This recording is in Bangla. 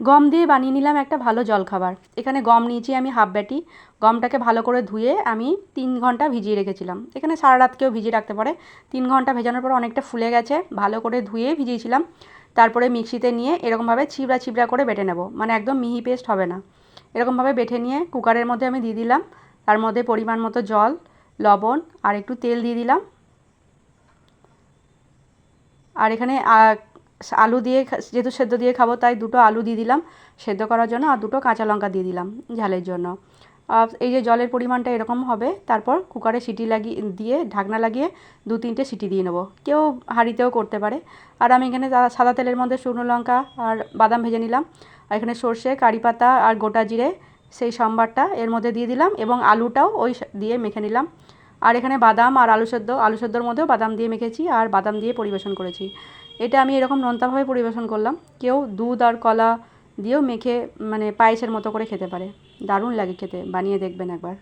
গম দিয়ে বানিয়ে নিলাম একটা ভালো জলখাবার। এখানে গম নিয়েছি আমি হাফ ব্যাটি গমটাকে ভালো করে ধুয়ে আমি তিন ঘণ্টা ভিজিয়ে রেখেছিলাম। এখানে সারা রাতকেও ভিজিয়ে রাখতে পারে। তিন ঘণ্টা ভেজানোর পর অনেকটা ফুলে গেছে। ভালো করে ধুয়ে ভিজিয়েছিলাম। তারপরে মিক্সিতে নিয়ে এরকমভাবে ছিবড়া ছিবড়া করে বেটে নেব। মানে একদম মিহি পেস্ট হবে না। এরকমভাবে বেটে নিয়ে কুকারের মধ্যে আমি দিয়ে দিলাম। তার মধ্যে পরিমাণ মতো জল, লবণ আর একটু তেল দিয়ে দিলাম। আর এখানে আলু দিয়ে যেহেতু সেদ্ধ দিয়ে খাব, তাই দুটো আলু দিয়ে দিলাম সেদ্ধ করার জন্য আর দুটো কাঁচা লঙ্কা দিয়ে দিলাম ঝালের জন্য। এই যে জলের পরিমাণটা এরকম হবে, তারপর কুকারে সিটি লাগিয়ে, দিয়ে ঢাকনা লাগিয়ে দু তিনটে সিটি দিয়ে নেব। কেউ হাঁড়িতেও করতে পারে। আর আমি এখানে সাদা তেলের মধ্যে শুকনো লঙ্কা আর বাদাম ভেজে নিলাম। আর এখানে সর্ষে, কারি পাতা আর গোটা জিরে, সেই সম্বারটা এর মধ্যে দিয়ে দিলাম এবং আলুটাও ওই দিয়ে মেখে নিলাম। আর এখানে বাদাম আর আলু সেদ্ধ, আলু সেদ্ধর মধ্যেও বাদাম দিয়ে মেখেছি আর বাদাম দিয়ে পরিবেশন করেছি। এটা আমি এরকম নোনতাভাবে পরিবেশন করলাম, কেউ দুধ আর কলা দিয়েও মেখে মানে পায়েসের মতো করে খেতে পারে। দারুণ লাগে খেতে, বানিয়ে দেখবেন একবার।